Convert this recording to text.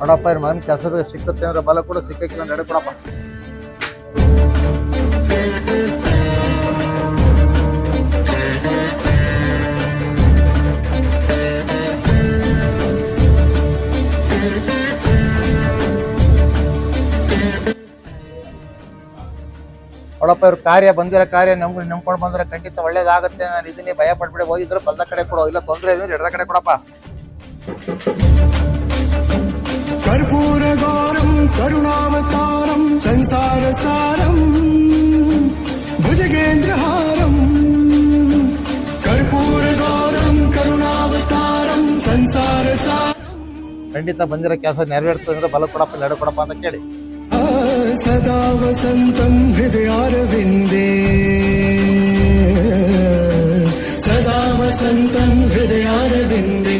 ನೋಡಪ್ಪ ಇವ್ರ ಮಗನ ಕೆಲಸ ಸಿಕ್ಕತ್ತೆ ಅಂದ್ರೆ ಬಲ ಕೂಡ ಸಿಕ್ಕಕ್ಕಿಲ್ಲ ನಡೆ ಕೊಡಪ್ಪ. ನೋಡಪ್ಪ ಇವ್ರ ಕಾರ್ಯ ಬಂದಿರೋ ಕಾರ್ಯ ನಮ್ಗೆ ನಂಬ್ಕೊಂಡು ಬಂದ್ರೆ ಖಂಡಿತ ಒಳ್ಳೇದಾಗತ್ತೆ. ನಾನು ಇದನ್ನೇ ಭಯ ಪಡ್ಬಿಡಿ ಹೋಗಿದ್ರೆ ಬಲ್ದ ಕಡೆ ಕೊಡೋ. ಇಲ್ಲ ತೊಂದರೆ ಇದ್ರೆ ಎಡದ ಕಡೆ ಕೊಡಪ್ಪ. கருணாவதாரம் சம்சாரசாரம் புஜகேந்திரஹாரம் கர்பூரகாரம் ಕರುಣಾವತಾರಂ ಸಂಸಾರಸಾರಂ ಖಂಡಿತ ಬಂದಿರೋ ಕೆಲಸ ನೆರವೇರ್ತದೆ ಅಂದ್ರೆ ಬಲ ಕೊಡಪ್ಪ ಇಲ್ಲ ಕೊಡಪ್ಪ ಅಂತ ಕೇಳಿ ಸದಾ ವಸಂತಂ ಹೃದಯಾರವಿಂದೇ ಸದಾ ವಸಂತಂ ಹೃದಯಾರವಿಂದೇ